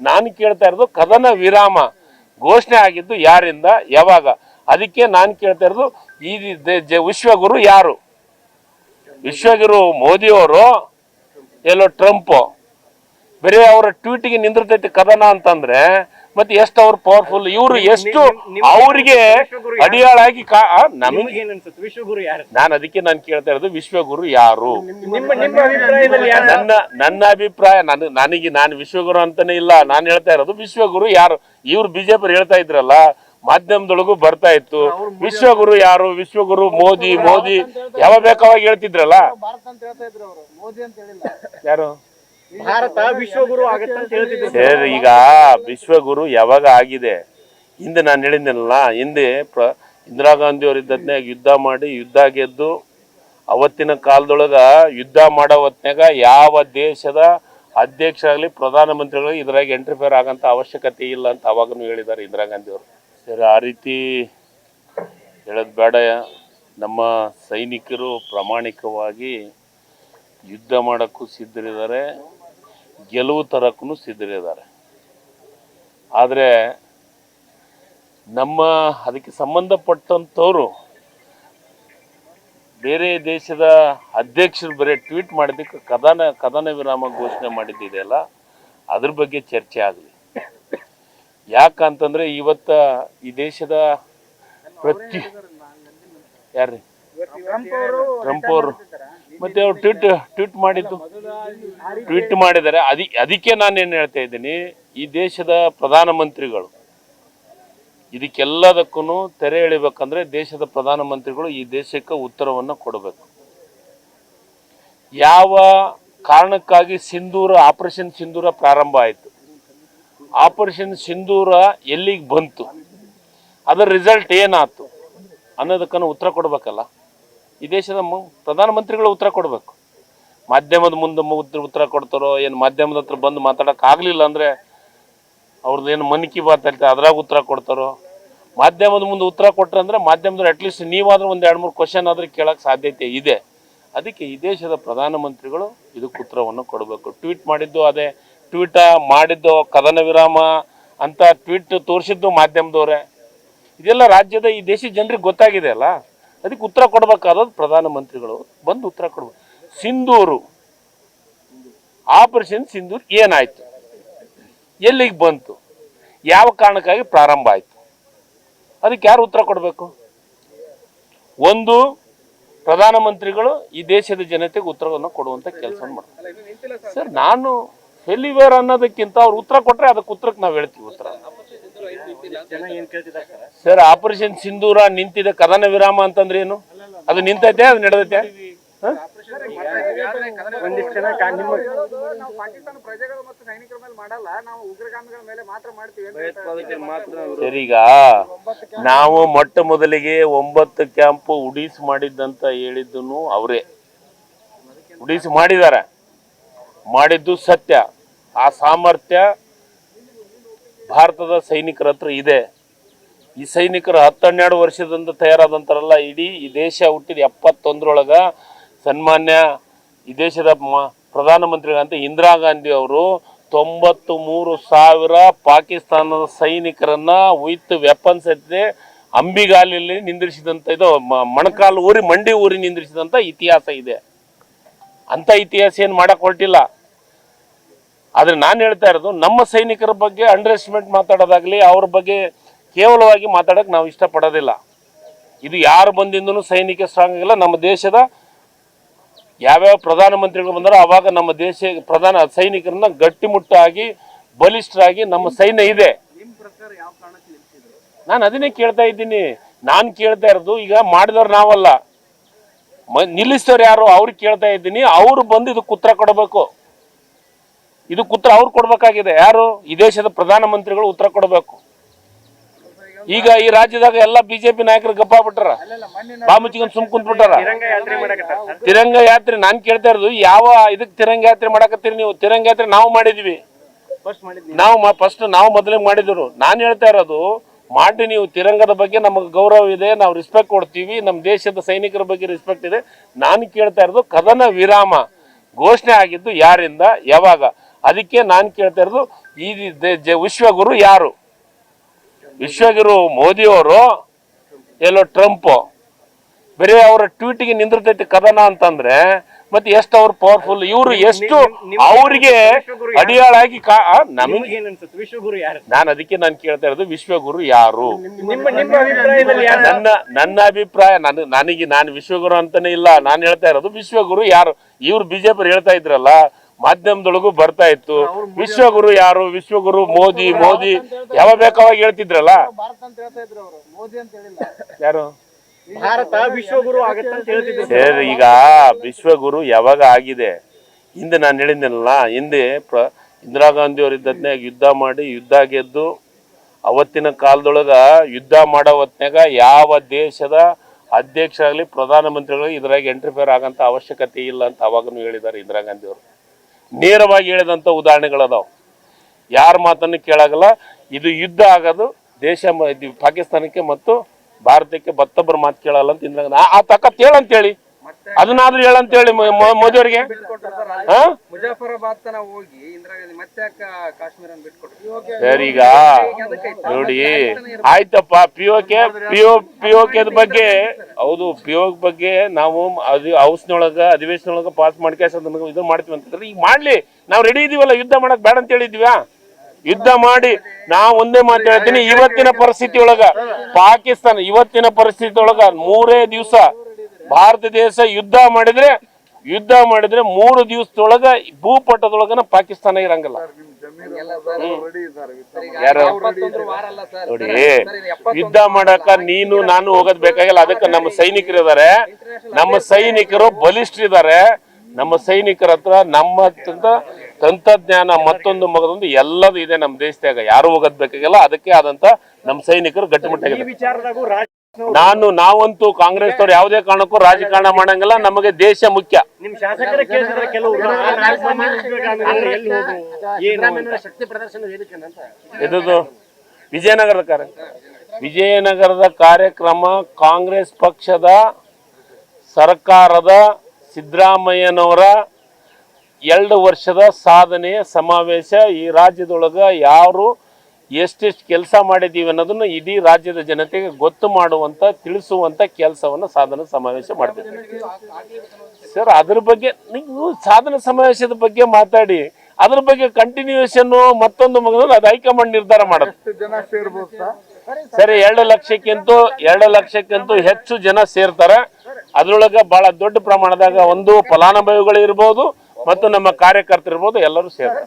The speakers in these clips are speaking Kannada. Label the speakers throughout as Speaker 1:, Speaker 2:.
Speaker 1: ನಾನು ಕೇಳ್ತಾ ಇರೋದು ಕದನ ವಿರಾಮ ಘೋಷಣೆ ಆಗಿದ್ದು ಯಾರಿಂದ? ಯಾವಾಗ? ಅದಕ್ಕೆ ನಾನು ಕೇಳ್ತಾ ಇರೋದು ಈ ವಿಶ್ವಗುರು ಯಾರು? ವಿಶ್ವಗುರು ಮೋದಿಯವರು, ಎಲ್ಲೋ ಟ್ರಂಪ್. ಬರೀ ಅವರ ಟ್ವೀಟಿಗೆ ನಿಂದಿರ್ತೈತಿ ಕದನ ಅಂತಂದ್ರೆ ಮತ್ತೆ ಎಷ್ಟು ಅವ್ರು ಪವರ್ಫುಲ್ ಇವರು ಎಷ್ಟು ಅವರಿಗೆ ಅಡಿಯಾಳಾಗಿ ಕಾ ನಮಗೆ
Speaker 2: ವಿಶ್ವಗುರು ಯಾರು?
Speaker 1: ನಾನು ಅದಕ್ಕೆ ನಾನು ಕೇಳ್ತಾ ಇರೋದು ವಿಶ್ವಗುರು ಯಾರು? ನನ್ನ ನನ್ನ ಅಭಿಪ್ರಾಯ ನಾನು ನನಗೆ ನಾನು ವಿಶ್ವಗುರು ಅಂತಾನೆ ಇಲ್ಲ. ನಾನು ಹೇಳ್ತಾ ಇರೋದು ವಿಶ್ವಗುರು ಯಾರು? ಇವ್ರು ಬಿಜೆಪಿ ಹೇಳ್ತಾ ಇದ್ರಲ್ಲ ಮಾಧ್ಯಮದೊಳಗು ಬರ್ತಾ ಇತ್ತು. ವಿಶ್ವಗುರು ಯಾರು? ವಿಶ್ವಗುರು ಮೋದಿ ಮೋದಿ ಯಾವ ಬೇಕಾವಾಗ ಹೇಳ್ತಿದ್ರಲ್ಲ?
Speaker 3: ಭಾರತ ಅಂತ ಹೇಳ್ತಾ ಇದ್ರು ಅವರು. ಮೋದಿ ಅಂತ ಹೇಳಿಲ್ಲ.
Speaker 1: ಯಾರು?
Speaker 2: ಭಾರತ ವಿಶ್ವಗುರು ಆಗತ್ತೆ ಅಂತ
Speaker 1: ಸರ್ ಈಗ ವಿಶ್ವಗುರು ಯಾವಾಗ ಆಗಿದೆ? ಹಿಂದೆ ನಾನು ಹೇಳಿದ್ದೆನಲ್ಲ ಹಿಂದೆ ಪ್ರ, ಇಂದಿರಾ ಗಾಂಧಿ ಇದ್ದದ್ನಾಗ ಯುದ್ಧ ಮಾಡಿ ಯುದ್ಧ ಗೆದ್ದು, ಅವತ್ತಿನ ಕಾಲದೊಳಗ ಯುದ್ಧ ಮಾಡೋ ಹೊತ್ನ್ಯಾಗ ಯಾವ ದೇಶದ ಅಧ್ಯಕ್ಷರಾಗಲಿ ಪ್ರಧಾನಮಂತ್ರಿಗಳಿಗೆ ಇದ್ರಾಗ ಎಂಟ್ರಿಫೇರ್ ಆಗಂತ ಅವಶ್ಯಕತೆ ಇಲ್ಲ ಅಂತ ಅವಾಗನು ಹೇಳಿದ್ದಾರೆ ಇಂದಿರಾ ಗಾಂಧಿ ಅವರು ಸರಿ, ಆ ರೀತಿ ಹೇಳೋದು ಬೇಡ. ನಮ್ಮ ಸೈನಿಕರು ಪ್ರಾಮಾಣಿಕವಾಗಿ ಯುದ್ಧ ಮಾಡೋಕ್ಕೂ ಸಿದ್ಧರಿದ್ದಾರೆ. ಗೆಲುವು ತರಕ್ಕೂ ಸಿದ್ಧರಿದ್ದಾರೆ. ಆದರೆ ನಮ್ಮ ಅದಕ್ಕೆ ಸಂಬಂಧಪಟ್ಟಂಥವರು ಬೇರೆ ದೇಶದ ಅಧ್ಯಕ್ಷರು ಬರೀ ಟ್ವೀಟ್ ಮಾಡಿದ್ದಕ್ಕೆ ಕದನ ಕದನ ವಿರಾಮ ಘೋಷಣೆ ಮಾಡಿದ್ದಿದೆಯಲ್ಲ ಅದ್ರ ಬಗ್ಗೆ ಚರ್ಚೆ ಆಗಲಿ ಯಾಕಂತಂದ್ರೆ ಇವತ್ತ ಈ ದೇಶದ ಪ್ರತಿ ಯಾರ್ರಿ?
Speaker 3: ಟ್ರಂಪ್ ಅವರು
Speaker 1: ಟ್ರಂಪ್ ಅವರು ಮತ್ತೆ ಅವ್ರು ಟ್ವೀಟ್ ಟ್ವೀಟ್ ಮಾಡಿದ್ದು. ಟ್ವೀಟ್ ಮಾಡಿದ್ದಾರೆ. ಅದಿ, ಅದಕ್ಕೆ ನಾನು ಏನು ಹೇಳ್ತಾ ಇದ್ದೀನಿ, ಈ ದೇಶದ ಪ್ರಧಾನಮಂತ್ರಿಗಳು ಇದಕ್ಕೆಲ್ಲದಕ್ಕೂ ತೆರೆ ಎಳಿಬೇಕಂದ್ರೆ ದೇಶದ ಪ್ರಧಾನಮಂತ್ರಿಗಳು ಈ ದೇಶಕ್ಕೆ ಉತ್ತರವನ್ನು ಕೊಡಬೇಕು. ಯಾವ ಕಾರಣಕ್ಕಾಗಿ ಸಿಂಧೂರ, ಆಪರೇಷನ್ ಸಿಂಧೂರ ಪ್ರಾರಂಭ ಆಯಿತು? ಆಪರೇಷನ್ ಸಿಂಧೂರ ಎಲ್ಲಿಗೆ ಬಂತು? ಅದರ ರಿಸಲ್ಟ್ ಏನಾಯ್ತು ಅನ್ನೋದಕ್ಕನ್ನು ಉತ್ತರ ಕೊಡಬೇಕಲ್ಲ? ಈ ದೇಶದ ಪ್ರಧಾನಮಂತ್ರಿಗಳು ಉತ್ತರ ಕೊಡಬೇಕು. ಮಾಧ್ಯಮದ ಮುಂದೆ ಉತ್ತರ ಉತ್ತರ ಕೊಡ್ತಾರೋ, ಏನು ಮಾಧ್ಯಮದ ಹತ್ರ ಬಂದು ಮಾತಾಡೋಕ್ಕಾಗಲಿಲ್ಲ ಅಂದರೆ ಅವ್ರದ್ದು ಏನು ಮನ್ ಕಿ ಬಾತ್ ಇರ್ತದೆ ಅದ್ರಾಗ ಉತ್ತರ ಕೊಡ್ತಾರೋ? ಮಾಧ್ಯಮದ ಮುಂದೆ ಉತ್ತರ ಕೊಟ್ಟರೆ ಅಂದರೆ ಮಾಧ್ಯಮದಲ್ಲಿ ಅಟ್ಲೀಸ್ಟ್ ನೀವಾದರೂ ಒಂದು ಎರಡು, ಮೂರು ಕ್ವಶನ್ ಆದ್ರೆ ಕೇಳೋಕ್ಕೆ ಸಾಧ್ಯತೆ ಇದೆ. ಅದಕ್ಕೆ ಈ ದೇಶದ ಪ್ರಧಾನಮಂತ್ರಿಗಳು ಇದಕ್ಕೆ ಉತ್ತರವನ್ನು ಕೊಡಬೇಕು. ಟ್ವೀಟ್ ಮಾಡಿದ್ದು ಅದೇ. ಟ್ವೀಟ ಮಾಡಿದ್ದು ಕದನ ವಿರಾಮ ಅಂತ ಟ್ವೀಟ್ ತೋರಿಸಿದ್ದು ಮಾಧ್ಯಮದವರೇ. ಇದೆಲ್ಲ ರಾಜ್ಯದ ಈ ದೇಶದ ಜನರಿಗೆ ಗೊತ್ತಾಗಿದೆ ಅಲ್ಲ? ಅದಕ್ಕೆ ಉತ್ತರ ಕೊಡಬೇಕಾದದ್ದು ಪ್ರಧಾನಮಂತ್ರಿಗಳು ಬಂದು ಉತ್ತರ ಕೊಡ್ಬೇಕು. ಸಿಂಧೂರು, ಆಪರೇಷನ್ ಸಿಂಧೂರ್ ಏನಾಯ್ತು? ಎಲ್ಲಿಗೆ ಬಂತು? ಯಾವ ಕಾರಣಕ್ಕಾಗಿ ಪ್ರಾರಂಭ ಆಯ್ತು? ಅದಕ್ಕೆ ಯಾರು ಉತ್ತರ ಕೊಡಬೇಕು? ಒಂದು, ಪ್ರಧಾನಮಂತ್ರಿಗಳು ಈ ದೇಶದ ಜನತೆಗೆ ಉತ್ತರವನ್ನು ಕೊಡುವಂತ ಕೆಲಸ ಮಾಡ್ತಾರೆ. ಸರ್, ನಾನು ಫೆಲಿವೇರ್ ಅನ್ನೋದಕ್ಕಿಂತ ಅವ್ರು ಉತ್ತರ ಕೊಟ್ಟರೆ ಅದಕ್ಕೆ ಉತ್ತರಕ್ಕೆ ನಾವು ಹೇಳ್ತೀವಿ ಉತ್ತರ.
Speaker 2: ಸರ್
Speaker 1: ಆಪರೇಷನ್ ಸಿಂಧೂರ ನಿಂತಿದೆ ಕದನ ವಿರಾಮ ಅಂತಂದ್ರೆ ಏನು? ಅದು ನಿಂತೈತೆ ಅದು ನಡೆದೈತೆ? ಈಗ ನಾವು ಮೊಟ್ಟ ಮೊದಲಿಗೆ ಒಂಬತ್ತು ಕ್ಯಾಂಪ್ ಉಡೀಸ್ ಮಾಡಿದ್ದಂತ ಹೇಳಿದ್ದನ್ನು ಅವರೇ. ಉಡೀಸ್ ಮಾಡಿದ್ದಾರೆ. ಮಾಡಿದ್ದು ಸತ್ಯ. ಆ ಸಾಮರ್ಥ್ಯ ಭಾರತದ ಸೈನಿಕರ ಹತ್ರ ಇದೆ. ಈ ಸೈನಿಕರು ಹತ್ತೆರಡು ವರ್ಷದಿಂದ ತಯಾರಾದಂತಾರಲ್ಲ, ಇಡೀ ಈ ದೇಶ ಹುಟ್ಟಿದ ಎಪ್ಪತ್ತೊಂದರೊಳಗೆ ಸನ್ಮಾನ್ಯ ಈ ದೇಶದ ಮ- ಪ್ರಧಾನಮಂತ್ರಿಗಳಂತ ಇಂದಿರಾ ಗಾಂಧಿ ಅವರು ತೊಂಬತ್ತು ಮೂರು ಸಾವಿರ ಪಾಕಿಸ್ತಾನದ ಸೈನಿಕರನ್ನ ವಿತ್ ವೆಪನ್ಸ್ ಎತ್ತಿದೆ ಅಂಬಿಗಾಲಿಯಲ್ಲಿ ನಿಂದ್ರಿಸಿದಂಥ ಇದು ಮೊಣಕಾಲು ಊರಿ, ಮಂಡಿ ಊರಿ ನಿಂದಿರಿಸಿದಂಥ ಇತಿಹಾಸ ಇದೆ. ಅಂಥ ಇತಿಹಾಸ ಏನು ಮಾಡಕ್ಕೆ ಹೊರಟಿಲ್ಲ. ಆದ್ರೆ ನಾನು ಹೇಳ್ತಾ ಇರೋದು, ನಮ್ಮ ಸೈನಿಕರ ಬಗ್ಗೆ ಅಂಡರ್ ಎಸ್ಟಿಮೇಟ್ ಮಾತಾಡೋದಾಗ್ಲಿ ಅವ್ರ ಬಗ್ಗೆ ಕೇವಲವಾಗಿ ಮಾತಾಡಕ್ ನಾವು ಇಷ್ಟಪಡೋದಿಲ್ಲ. ಇದು ಯಾರು ಬಂದಿಂದನೂ ಸೈನಿಕ ಸ್ಟ್ರಾಂಗ್ ಆಗಿಲ್ಲ, ನಮ್ಮ ದೇಶದ ಯಾವ್ಯಾವ ಪ್ರಧಾನಮಂತ್ರಿಗಳು ಬಂದಾರೋ ಅವಾಗ ನಮ್ಮ ದೇಶ ಪ್ರಧಾನ ಸೈನಿಕರನ್ನ ಗಟ್ಟಿಮುಟ್ಟಾಗಿ, ಬಲಿಷ್ಠರಾಗಿ ನಮ್ಮ ಸೈನ್ಯ ಇದೆ. ನಾನು ಅದನ್ನೇ ಕೇಳ್ತಾ ಇದ್ದೀನಿ. ನಾನು ಕೇಳ್ತಾ ಇರೋದು, ಈಗ ಮಾಡಿದವ್ರು ನಾವಲ್ಲ. ನಿಲ್ಲಿಸಿದವ್ರು ಯಾರು? ಅವ್ರಿಗೆ ಕೇಳ್ತಾ ಇದ್ದೀನಿ. ಅವ್ರು ಬಂದು ಇದಕ್ಕೆ ಉತ್ತರ ಕೊಡಬೇಕು. ಇದಕ್ಕೆ ಉತ್ತರ ಅವ್ರು ಕೊಡ್ಬೇಕಾಗಿದೆ. ಯಾರು? ಈ ದೇಶದ ಪ್ರಧಾನಮಂತ್ರಿಗಳು ಉತ್ತರ ಕೊಡಬೇಕು. ಈಗ ಈ ರಾಜ್ಯದಾಗ ಎಲ್ಲ ಬಿಜೆಪಿ ನಾಯಕರು ಗಪ್ಪ ಬಿಟ್ಟಾರ
Speaker 3: ಅಲ್ಲೆಲ್ಲ ಮೊನ್ನೆ
Speaker 1: ಬಾ ಮುಚ್ಚಿಕೊಂಡು ಸುಮ್ ಕುಂತ್ಬಿಟ್ಟಾರ.
Speaker 2: ತಿರಂಗ ಯಾತ್ರೆ
Speaker 1: ನಾನ್ ಕೇಳ್ತಾ ಇರೋದು, ಯಾವ ಇದಕ್ ತಿರಂಗ ಯಾತ್ರೆ ಮಾಡಕತ್ತೀರಿ ನೀವು? ತಿರಂಗ ಯಾತ್ರೆ ನಾವು ಮಾಡಿದ್ವಿ. ನಾವು ಫಸ್ಟ್ ನಾವು ಮೊದಲೇ ಮಾಡಿದ್ರು. ನಾನು ಹೇಳ್ತಾ ಇರೋದು, ಮಾಡಿ ನೀವು ತಿರಂಗದ ಬಗ್ಗೆ ನಮಗೆ ಗೌರವ ಇದೆ, ನಾವು ರಿಸ್ಪೆಕ್ಟ್ ಕೊಡ್ತೀವಿ ನಮ್ಮ ದೇಶದ ಸೈನಿಕರ ಬಗ್ಗೆ ರೆಸ್ಪೆಕ್ಟ್ ಇದೆ. ನಾನು ಕೇಳ್ತಾ ಇರೋದು ಕದನ ವಿರಾಮ. ಘೋಷಣೆ ಆಗಿದ್ದು ಯಾರಿಂದ? ಯಾವಾಗ? ಅದಕ್ಕೆ ನಾನು ಕೇಳ್ತಾ ಇರೋದು ಈ ವಿಶ್ವಗುರು ಯಾರು? ವಿಶ್ವಗುರು ಮೋದಿಯವರು ಎಲ್ಲೋ ಟ್ರಂಪ್. ಬರೀ ಅವರ ಟ್ವೀಟ್ಗೆ ನಿಂದಿರ್ತೈತಿ ಕದನ ಅಂತಂದ್ರೆ ಮತ್ತೆ ಎಷ್ಟು ಅವ್ರು ಪವರ್ಫುಲ್ ಇವರು ಎಷ್ಟು ಅವ್ರಿಗೆ ಅಡಿಯಾಳಾಗಿ
Speaker 2: ವಿಶ್ವಗುರು
Speaker 1: ನಾನು ಅದಕ್ಕೆ ನಾನು ಕೇಳ್ತಾ ಇರೋದು ವಿಶ್ವಗುರು ಯಾರು? ನನ್ನ ನನ್ನ ಅಭಿಪ್ರಾಯ ನನ್ನ ನನಗೆ ನಾನು ವಿಶ್ವಗುರು ಅಂತಾನೆ ಇಲ್ಲ. ನಾನು ಹೇಳ್ತಾ ಇರೋದು ವಿಶ್ವಗುರು ಯಾರು? ಇವ್ರು ಬಿಜೆಪಿ ಹೇಳ್ತಾ ಇದ್ರಲ್ಲ ಮಾಧ್ಯಮದೊಳಗೂ ಬರ್ತಾ ಇತ್ತು. ವಿಶ್ವಗುರು ಯಾರು? ವಿಶ್ವಗುರು ಮೋದಿ ಮೋದಿ. ಯಾವ ಬೇಕಾವಾಗ ಹೇಳ್ತಿದ್ರಲ್ಲ?
Speaker 3: ಭಾರತ ಅಂತ ಹೇಳ್ತಾ ಇದ್ರು ಅವರು. ಮೋದಿ ಅಂತ ಹೇಳಿಲ್ಲ.
Speaker 1: ಯಾರು?
Speaker 2: ಭಾರತ ವಿಶ್ವಗುರು
Speaker 1: ಸರ್ ಈಗ ವಿಶ್ವಗುರು ಯಾವಾಗ ಆಗಿದೆ? ಹಿಂದೆ ನಾನು ಹೇಳಿದ್ನಲ್ಲ ಹಿಂದೆ ಪ್ರ ಇಂದಿರಾ ಗಾಂಧಿ ಅವ್ರ ಇದ್ದದ್ನಾಗ ಯುದ್ಧ ಮಾಡಿ ಯುದ್ಧ ಗೆದ್ದು ಅವತ್ತಿನ ಕಾಲದೊಳಗ ಯುದ್ಧ ಮಾಡೋ ಹೊತ್ನ್ಯಾಗ ಯಾವ ದೇಶದ ಅಧ್ಯಕ್ಷರಾಗಲಿ ಪ್ರಧಾನಮಂತ್ರಿಗಳು ಇದ್ರಾಗ ಎಂಟ್ರಿಫೇರ್ ಆಗಂತ ಅವಶ್ಯಕತೆ ಇಲ್ಲ ಅಂತ ಅವಾಗನು ಹೇಳಿದ್ದಾರೆ ಇಂದಿರಾ ಗಾಂಧಿ ಅವರು ನೇರವಾಗಿ ಹೇಳಿದಂಥ ಉದಾಹರಣೆಗಳದಾವ. ಯಾರ ಮಾತನ್ನು ಕೇಳಾಗಲ್ಲ, ಇದು ಯುದ್ಧ ಆಗೋದು, ದೇಶ ಪಾಕಿಸ್ತಾನಕ್ಕೆ ಮತ್ತು ಭಾರತಕ್ಕೆ ಮತ್ತೊಬ್ಬರ ಮಾತು ಕೇಳಲ್ಲ ಅಂತ ಆ- ತಕ್ಕ ಹೇಳಂತೇಳಿ. ಅದನ್ನಾದ್ರೂ ಹೇಳಂತೇಳಿ ಹೇಳಿ ಮ ಮೋದಿಯವರಿಗೆ. ಹಾ?
Speaker 3: ಮುಜಾಫರಾಬಾದ್ ತನ ಹೋಗಿ
Speaker 1: ಸರ್ ಈಗ. ನೋಡಿ ಆಯ್ತಪ್ಪ. P O K P O P O K ಬಗ್ಗೆ ಹೌದು ಪಿ ಓ ಬಗ್ಗೆ ನಾವು ಅದು ಹೌಸ್ನೊಳಗ ಅಧಿವೇಶನೊಳಗ ಪಾಸ್ ಮಾಡ್ಕೇಸ ಅದನ್ನ ಇದು ಮಾಡ್ತೀವಿ ಅಂತಂದ್ರೆ ಈಗ ಮಾಡ್ಲಿ. ನಾವು ರೆಡಿ ಇದೀವಲ್ಲ ಯುದ್ಧ ಮಾಡಕ್ ಬೇಡ ಅಂತ ಹೇಳಿದ್ವಿ ಯುದ್ಧ ಮಾಡಿ ನಾ ಒಂದೇ ಮಾತು ಹೇಳ್ತೀನಿ ಇವತ್ತಿನ ಪರಿಸ್ಥಿತಿ ಒಳಗ ಪಾಕಿಸ್ತಾನ ಇವತ್ತಿನ ಪರಿಸ್ಥಿತಿ ಒಳಗ ಮೂರೇ ದಿವಸ ಭಾರತ ದೇಶ ಯುದ್ಧ ಮಾಡಿದ್ರೆ ಯುದ್ಧ ಮಾಡಿದ್ರೆ ಮೂರು ದಿವಸದೊಳಗ ಭೂಪಟದೊಳಗನ ಪಾಕಿಸ್ತಾನ ಇರಂಗಿಲ್ಲ. ಯಾರು?
Speaker 3: ವಾರ ಅಲ್ಲ ಸರ್.
Speaker 1: ನೋಡಿ ಯುದ್ಧ ಮಾಡಕ ನೀನು ನಾನು ಹೋಗೋದ್ ಬೇಕಾಗಿಲ್ಲ. ಅದಕ್ಕೆ ನಮ್ಮ ಸೈನಿಕರು ಇದಾರೆ. ನಮ್ಮ ಸೈನಿಕರು ಬಲಿಷ್ಠರಿದ್ದಾರೆ ನಮ್ಮ ಸೈನಿಕರ ಹತ್ರ ನಮ್ಮ ತಂತ- ತಂತ್ರಜ್ಞಾನ ಮತ್ತೊಂದು ಮಗದೊಂದು ಎಲ್ಲದೂ ಇದೆ ನಮ್ಮ ದೇಶದಾಗ. ಯಾರು ಹೋಗೋದ್ ಬೇಕಾಗಿಲ್ಲ. ಅದಕ್ಕೆ ಆದಂತ ನಮ್ಮ ಸೈನಿಕರು
Speaker 2: ಈ
Speaker 1: ಗಟ್ಟಿಮುಟ್ಟಾಗಿದೆ
Speaker 2: ವಿಚಾರದಾಗೂ ರಾಜ್
Speaker 1: ನಾನು ನಾವಂತೂ ಕಾಂಗ್ರೆಸ್ ಅವ್ರು ಯಾವುದೇ ಕಾರಣಕ್ಕೂ ರಾಜಕಾರಣ ಮಾಡಂಗಿಲ್ಲ. ನಮಗೆ ದೇಶ ಮುಖ್ಯ.
Speaker 2: ನಿಮ್ ಶಾಸಕರ.
Speaker 4: ಶಕ್ತಿ ಪ್ರದರ್ಶನ
Speaker 1: ವಿಜಯನಗರದ ಕಾರ್ಯ. ವಿಜಯನಗರದ ಕಾರ್ಯಕ್ರಮ ಕಾಂಗ್ರೆಸ್ ಪಕ್ಷದ ಸರ್ಕಾರದ ಸಿದ್ದರಾಮಯ್ಯನವರ ಎರಡು ವರ್ಷದ ಸಾಧನೆಯ ಸಮಾವೇಶ ಈ ರಾಜ್ಯದೊಳಗ ಯಾರು ಎಷ್ಟೆಷ್ಟು ಕೆಲಸ ಮಾಡಿದ್ದೀವಿ ಅನ್ನೋದನ್ನು ಇಡೀ ರಾಜ್ಯದ ಜನತೆಗೆ ಗೊತ್ತು ಮಾಡುವಂತ ತಿಳಿಸುವಂತ ಕೆಲಸವನ್ನು ಸಾಧನ ಸಮಾವೇಶ ಮಾಡ್ತಿದ್ದೀವಿ ಸರ್ ಅದ್ರ ಬಗ್ಗೆ ನೀವು ಸಾಧನ ಸಮಾವೇಶದ ಬಗ್ಗೆ ಮಾತಾಡಿ ಅದ್ರ ಬಗ್ಗೆ ಕಂಟಿನ್ಯೂಯೇಷನ್ ಮತ್ತೊಂದು ಮಗನ ಅದು ಹೈಕಮಾಂಡ್ ನಿರ್ಧಾರ ಮಾಡುತ್ತೆ
Speaker 3: ಸೇರ್ಬೋದು
Speaker 1: ಸರಿ? ಎರಡು ಲಕ್ಷಕ್ಕಿಂತೂ ಎರಡು ಲಕ್ಷಕ್ಕಿಂತೂ ಹೆಚ್ಚು ಜನ ಸೇರ್ತಾರೆ. ಅದ್ರೊಳಗ ಬಹಳ ದೊಡ್ಡ ಪ್ರಮಾಣದಾಗ ಒಂದು ಫಲಾನುಭವಿಗಳು ಇರ್ಬೋದು ಮತ್ತು ನಮ್ಮ ಕಾರ್ಯಕರ್ತರು ಇರ್ಬೋದು ಎಲ್ಲರೂ ಸೇರ್ತಾರೆ.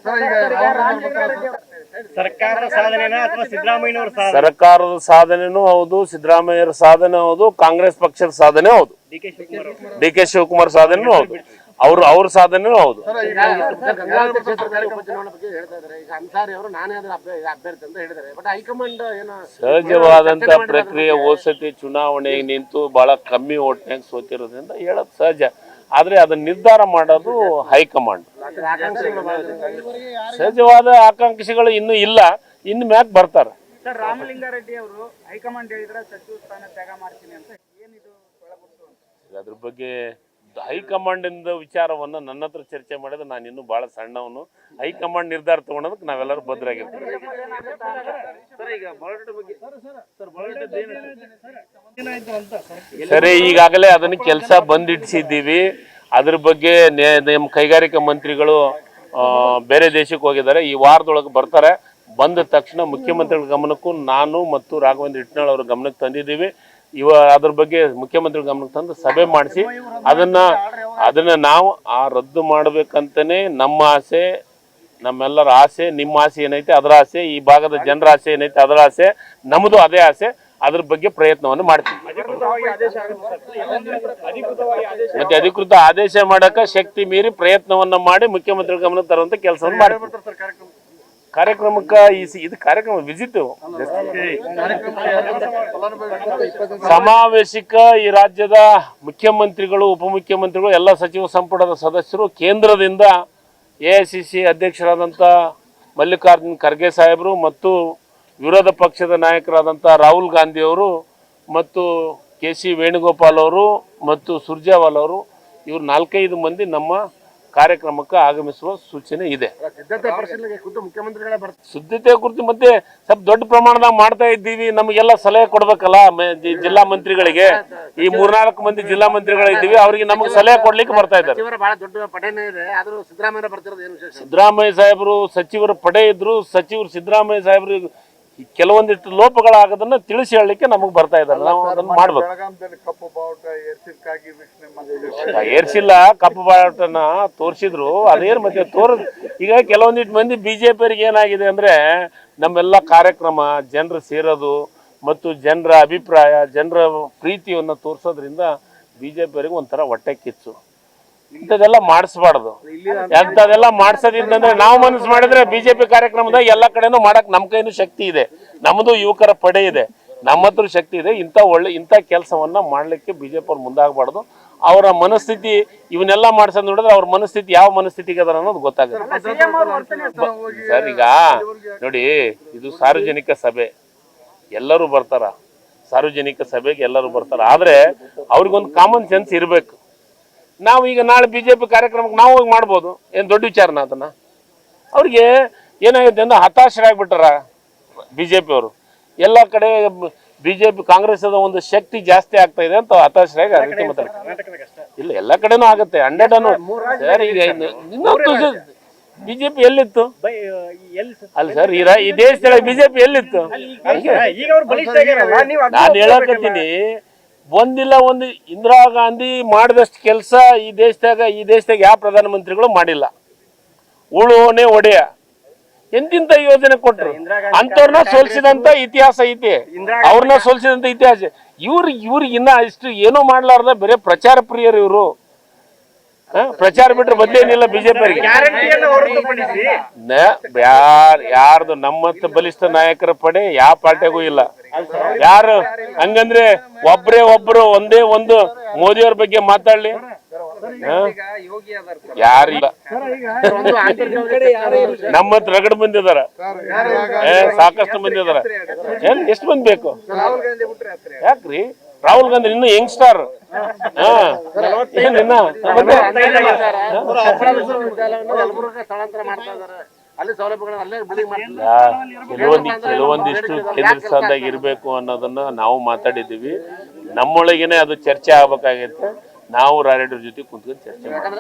Speaker 2: ಸರ್ಕಾರದ ಸಾಧನೆನ ಅಥವಾ ಸಿದ್ದರಾಮಯ್ಯನವರ ಸಾಧನೆ?
Speaker 1: ಸರ್ಕಾರದ ಸಾಧನೆನೂ ಹೌದು ಸಿದ್ದರಾಮಯ್ಯರ ಸಾಧನೆ ಹೌದು ಕಾಂಗ್ರೆಸ್ ಪಕ್ಷದ ಸಾಧನೆ ಹೌದು.
Speaker 2: ಡಿ ಕೆ ಶಿವಕುಮಾರ್ ಅವರು.
Speaker 1: ಡಿ ಕೆ ಶಿವಕುಮಾರ್ ಸಾಧನೆನೂ ಹೌದು. ಅವ್ರ ಅವ್ರ ಸಾಧನೆನೂ ಹೌದು.
Speaker 4: ಗಂಗಾವತಿ ಕ್ಷೇತ್ರದಲ್ಲಿ ಉಪಚುನಾವಣೆ ಬಗ್ಗೆ ಹೇಳ್ತಾ ಇದಾರೆ ಈಗ ಅನ್ಸಾರಿ ಅವರು ನಾನೇ ಅದರ ಅಭ್ಯರ್ಥಿ ಅಂತ ಹೇಳಿದ್ದಾರೆ. ಬಟ್ ಹೈಕಮಾಂಡ್ ಏನೋ
Speaker 1: ಸಹಜವಾದಂತ ಪ್ರಕ್ರಿಯೆ ಓಸತಿ ಚುನಾವಣೆಗೆ ನಿಂತು ಬಹಳ ಕಮ್ಮಿ ಓಟ್ನಾಗ ಸೋತಿರೋದ್ರಿಂದ ಹೇಳೋದು ಸಹಜ. ಆದ್ರೆ ಅದನ್ನ ನಿರ್ಧಾರ ಮಾಡೋದು ಹೈಕಮಾಂಡ್. ಸಹಜವಾದ ಆಕಾಂಕ್ಷಿಗಳು ಇನ್ನೂ ಇಲ್ಲ. ಇನ್ನು ಮ್ಯಾಕ್ ಬರ್ತಾರೆ.
Speaker 3: ರಾಮಲಿಂಗಾರೆಡ್ಡಿ ಅವರು ಹೈಕಮಾಂಡ್ ಹೇಳಿದ್ರೆ ಸಚಿವ ಸ್ಥಾನ ತ್ಯಾಗ ಮಾಡ್ತೀನಿ ಅಂತ ಏನಿದು ಒಳಗುಟ್ಟು ಅಂತ?
Speaker 1: ಅದ್ರ ಬಗ್ಗೆ ಹೈಕಮಾಂಡ್ ಇಂದ ವಿಚಾರವನ್ನ ನನ್ನ ಹತ್ರ ಚರ್ಚೆ ಮಾಡಿದ್ರೆ ನಾನು ಇನ್ನೂ ಬಹಳ ಸಣ್ಣವನು. ಹೈಕಮಾಂಡ್ ನಿರ್ಧಾರ ತಗೊಳೋದಕ್ಕೆ ನಾವೆಲ್ಲರೂ ಭದ್ರಾಗಿರ್ತೀವಿ. ಸರಿ ಈಗಾಗಲೇ ಅದನ್ನ ಕೆಲಸ ಬಂದಿಡ್ಸಿದ್ದೀವಿ. ಅದ್ರ ಬಗ್ಗೆ ನೆ- ನಮ್ಮ ಕೈಗಾರಿಕಾ ಮಂತ್ರಿಗಳು ಆ, ಬೇರೆ ದೇಶಕ್ಕೆ ಹೋಗಿದ್ದಾರೆ. ಈ ವಾರದೊಳಗೆ ಬರ್ತಾರೆ. ಬಂದ ತಕ್ಷಣ ಮುಖ್ಯಮಂತ್ರಿಗಳ ಗಮನಕ್ಕೂ ನಾನು ಮತ್ತು ರಾಘವೇಂದ್ರ ಇಟ್ನಾಳ್ ಅವರ ಗಮನಕ್ಕೆ ತಂದಿದ್ದೀವಿ. ಇವ ಅದ್ರ ಬಗ್ಗೆ ಮುಖ್ಯಮಂತ್ರಿ ಗಮನಕ್ಕೆ ತಂದು ಸಭೆ ಮಾಡಿಸಿ ಅದನ್ನ ಅದನ್ನ ನಾವು ಆ ರದ್ದು ಮಾಡ್ಬೇಕಂತಾನೆ ನಮ್ಮ ಆಸೆ, ನಮ್ಮೆಲ್ಲರ ಆಸೆ, ನಿಮ್ಮ ಆಸೆ ಏನೈತೆ ಅದರ ಆಸೆ, ಈ ಭಾಗದ ಜನರ ಆಸೆ ಏನೈತೆ ಅದರ ಆಸೆ ನಮ್ಮದು ಅದೇ ಆಸೆ, ಅದ್ರ ಬಗ್ಗೆ ಪ್ರಯತ್ನವನ್ನು ಮಾಡ್ತೀವಿ. ಮತ್ತೆ ಅಧಿಕೃತ ಆದೇಶ ಮಾಡಕ ಶಕ್ತಿ ಮೀರಿ ಪ್ರಯತ್ನವನ್ನ ಮಾಡಿ ಮುಖ್ಯಮಂತ್ರಿ ಗಮನ ತರುವಂತ ಕೆಲಸವನ್ನು ಮಾಡ್ತೀವಿ. ಕಾರ್ಯಕ್ರಮಕ್ಕ ಈ ಇದು ಕಾರ್ಯಕ್ರಮ ವಿಜಿತ್ ಸಮಾವೇಶಿಕ ಈ ರಾಜ್ಯದ ಮುಖ್ಯಮಂತ್ರಿಗಳು, ಉಪಮುಖ್ಯಮಂತ್ರಿಗಳು, ಎಲ್ಲ ಸಚಿವ ಸಂಪುಟದ ಸದಸ್ಯರು ಕೇಂದ್ರದಿಂದ ಎ ಐ ಸಿ ಸಿ ಅಧ್ಯಕ್ಷರಾದಂಥ ಮಲ್ಲಿಕಾರ್ಜುನ್ ಖರ್ಗೆ ಸಾಹೇಬರು ಮತ್ತು ವಿರೋಧ ಪಕ್ಷದ ನಾಯಕರಾದಂಥ ರಾಹುಲ್ ಗಾಂಧಿ ಅವರು ಮತ್ತು ಕೆ ಸಿ ವೇಣುಗೋಪಾಲ್ ಅವರು ಮತ್ತು ಸುರ್ಜೇವಾಲ್ ಅವರು ಇವ್ರು ನಾಲ್ಕೈದು ಮಂದಿ ನಮ್ಮ ಕಾರ್ಯಕ್ರಮಕ್ಕೆ ಆಗಮಿಸುವ ಸೂಚನೆ ಇದೆ.
Speaker 4: ಸಿದ್ಧತೆ ಪರಿಶೀಲನೆಗೆ ಖುದ್ದು ಮುಖ್ಯಮಂತ್ರಿಗಳೇ ಬರ್ತಾರೆ.
Speaker 1: ಸಿದ್ಧತೆ ಕುರಿತು ಮತ್ತೆ ಸ್ವಲ್ಪ ದೊಡ್ಡ ಪ್ರಮಾಣದಾಗ ಮಾಡ್ತಾ ಇದ್ದೀವಿ. ನಮಗೆಲ್ಲ ಸಲಹೆ ಕೊಡ್ಬೇಕಲ್ಲ ಮ- ಜಿ- ಜಿಲ್ಲಾ ಮಂತ್ರಿಗಳಿಗೆ. ಈ ಮೂರ್ನಾಲ್ಕು ಮಂದಿ ಜಿಲ್ಲಾ ಮಂತ್ರಿಗಳಿದ್ದೀವಿ. ಅವರಿಗೆ ನಮಗೆ ಸಲಹೆ ಕೊಡ್ಲಿಕ್ಕೆ ಬರ್ತಾ ಇದ್ದಾರೆ.
Speaker 4: ಸಚಿವರ ಬಹಳ ದೊಡ್ಡ ಪಡೆನೇ ಇದೆ. ಆದ್ರೂ ಸಿದ್ದರಾಮಯ್ಯ ಬರ್ತಿರೋದು ಏನು ವಿಶೇಷ?
Speaker 1: ಸಿದ್ದರಾಮಯ್ಯ ಸಾಹೇಬರು ಸಚಿವರ ಪಡೆ ಇದ್ರು. ಸಚಿವರು ಸಿದ್ದರಾಮಯ್ಯ ಸಾಹೇಬರು ಕೆಲವೊಂದಿಷ್ಟು ಲೋಪಗಳಾಗೋದನ್ನ ತಿಳಿಸಿ ಹೇಳಲಿಕ್ಕೆ ನಮಗೆ ಬರ್ತಾ ಇದ್ದಾರೆ. ನಾವು ಅದನ್ನ ಮಾಡ್ಬೇಕು.
Speaker 3: ಬೆಳಗಾಂದಲ್ಲಿ ಕಪ್ಪು ಬಾವುಟ ಏರ್ಸಿದ್ಕಾಗಿ ವೀಕ್ಷಣೆ ಮಾಡಿದ್ರು
Speaker 1: ಏರ್ಸಿಲ್ಲ ಕಪ್ಪು ಬಾವುಟನ ತೋರಿಸಿದ್ರು. ಅದೇನು ಮತ್ತೆ ತೋರ್ ಈಗ ಕೆಲವೊಂದಿಷ್ಟು ಮಂದಿ ಬಿಜೆಪಿಯವರಿಗೆ ಏನಾಗಿದೆ ಅಂದ್ರೆ ನಮ್ಮೆಲ್ಲ ಕಾರ್ಯಕ್ರಮ ಜನರು ಸೇರೋದು ಮತ್ತು ಜನರ ಅಭಿಪ್ರಾಯ ಜನರ ಪ್ರೀತಿಯನ್ನು ತೋರಿಸೋದ್ರಿಂದ ಬಿಜೆಪಿಯವರಿಗೆ ಒಂಥರ ಹೊಟ್ಟೆ ಕಿಚ್ಚು. ಇಂಥದ್ದೆಲ್ಲ ಮಾಡಿಸ್ಬಾರ್ದು. ಎಂಥದೆಲ್ಲ ಮಾಡಿಸೋದಿಂದ್ರೆ ನಾವು ಮನಸ್ಸು ಮಾಡಿದ್ರೆ ಬಿಜೆಪಿ ಕಾರ್ಯಕ್ರಮದಾಗ ಎಲ್ಲ ಕಡೆನೂ ಮಾಡಕ್ ನಮ್ಮ ಕೈನೂ ಶಕ್ತಿ ಇದೆ. ನಮ್ಮದು ಯುವಕರ ಪಡೆ ಇದೆ. ನಮ್ಮ ಹತ್ರ ಶಕ್ತಿ ಇದೆ. ಇಂಥ ಒಳ್ಳೆ ಇಂಥ ಕೆಲಸವನ್ನ ಮಾಡ್ಲಿಕ್ಕೆ ಬಿಜೆಪಿ ಅವ್ರು ಮುಂದಾಗಬಾರ್ದು. ಅವರ ಮನಸ್ಥಿತಿ ಇವನ್ನೆಲ್ಲ ಮಾಡ್ಸೋದ್ ನೋಡಿದ್ರೆ ಅವ್ರ ಮನಸ್ಥಿತಿ ಯಾವ ಮನಸ್ಥಿತಿಗೆ ಅದರ ಅನ್ನೋದು ಗೊತ್ತಾಗುತ್ತೆ. ಸರ್ ಈಗ ನೋಡಿ ಇದು ಸಾರ್ವಜನಿಕ ಸಭೆ. ಎಲ್ಲರೂ ಬರ್ತಾರ. ಸಾರ್ವಜನಿಕ ಸಭೆಗೆ ಎಲ್ಲರೂ ಬರ್ತಾರ. ಆದ್ರೆ ಅವ್ರಿಗೊಂದು ಕಾಮನ್ ಸೆನ್ಸ್ ಇರಬೇಕು. ನಾವು ಈಗ ನಾಳೆ ಬಿಜೆಪಿ ಕಾರ್ಯಕ್ರಮಕ್ಕೆ ನಾವು ಹೋಗಿ ಮಾಡ್ಬೋದು? ಏನು ದೊಡ್ಡ ವಿಚಾರನ ಅದನ್ನ? ಅವ್ರಿಗೆ ಏನಾಗುತ್ತೆ ಅಂದ್ರೆ ಹತಾಶರಾಗ್ಬಿಟ್ಟಾರ ಬಿಜೆಪಿ ಅವರು. ಎಲ್ಲ ಕಡೆ ಬಿ ಜೆ ಪಿ ಕಾಂಗ್ರೆಸ್ ಒಂದು ಶಕ್ತಿ ಜಾಸ್ತಿ ಆಗ್ತಾ ಇದೆ ಅಂತ ಹತಾಶರಾಗಿ ಅದಕ್ಕೆ ಮಾತಾಡ್ತಾರೆ. ಇಲ್ಲ ಎಲ್ಲ ಕಡೆನೂ ಆಗುತ್ತೆ. ಹಂಡ್ರೆಡ್ ಅನ್ನು ಸರ್ ಈಗ ಬಿಜೆಪಿ ಎಲ್ಲಿತ್ತು?
Speaker 2: ಬೈ
Speaker 1: ಅಲ್ಲ ಸರ್ ಈ ಈ ದೇಶದಲ್ಲಿ ಬಿಜೆಪಿ ಎಲ್ಲಿತ್ತು? ನಾನು. ಹೇಳಕತ್ತೀನಿ. ಒಂದಿಲ್ಲ ಒಂದು ಇಂದಿರಾ ಗಾಂಧಿ ಮಾಡಿದಷ್ಟು ಕೆಲಸ ಈ ದೇಶದಾಗ ಈ ದೇಶದಾಗ ಯಾವ ಪ್ರಧಾನಮಂತ್ರಿಗಳು ಮಾಡಿಲ್ಲ. ಉಳುವನೆ ಒಡೆಯ. ಎಂತಿಂತ ಯೋಜನೆ ಕೊಟ್ಟರು ಅಂತವ್ರನ್ನ ಸೋಲಿಸಿದಂತ ಇತಿಹಾಸ ಐತಿ. ಅವ್ರನ್ನ ಸೋಲಿಸಿದಂತ ಇತಿಹಾಸ. ಇವ್ರು ಇವ್ರಿಗೆ ಇನ್ನ ಇಷ್ಟು ಏನೋ ಮಾಡ್ಲಾರ್ದ ಬರೀ ಪ್ರಚಾರ ಪ್ರಿಯರು ಇವರು. ಪ್ರಚಾರ ಬಿಟ್ರೆ ಬದಲೇನಿಲ್ಲ
Speaker 2: ಬಿಜೆಪಿ
Speaker 1: ಯಾರ್ ಯಾರ್ದು ನಮ್ಮತ್ತ ಬಲಿಷ್ಠ ನಾಯಕರ ಪಡೆ ಯಾವ ಪಾರ್ಟಿಗೂ ಇಲ್ಲ. ಯಾರು? ಹಂಗಂದ್ರೆ ಒಬ್ರೇ ಒಬ್ರು ಒಂದೇ ಒಂದು ಮೋದಿಯವ್ರ ಬಗ್ಗೆ ಮಾತಾಡ್ಲಿ. ಯಾರಿಲ್ಲ ನಮ್ಮ ಹತ್ರ ರಗಡ್ ಬಂದಿದಾರ ಸಾಕಷ್ಟು ಮಂದಿ ಅದಾರ ಏನ್ ಎಷ್ಟು ಮಂದಿ ಬೇಕು? ಯಾಕ್ರಿ? ರಾಹುಲ್ ಗಾಂಧಿ ಇನ್ನು ಯಂಗ್ಸ್ಟಾರ್. ಕೆಲವೊಂದಿ ಕೆಲವೊಂದಿಷ್ಟು ಕೇಂದ್ರ ಸ್ಥಾನದಾಗ ಇರಬೇಕು ಅನ್ನೋದನ್ನ ನಾವು ಮಾತಾಡಿದ್ದೀವಿ. ನಮ್ಮೊಳಗೇನೆ ಅದು ಚರ್ಚೆ ಆಗ್ಬೇಕಾಗೈತೆ. ನಾವು ರಾಯರೆಡ್ಡಿ ಜೊತೆ ಕುಂತ್ಕೊಂಡು ಚರ್ಚೆ ಮಾಡ್ತೀವಿ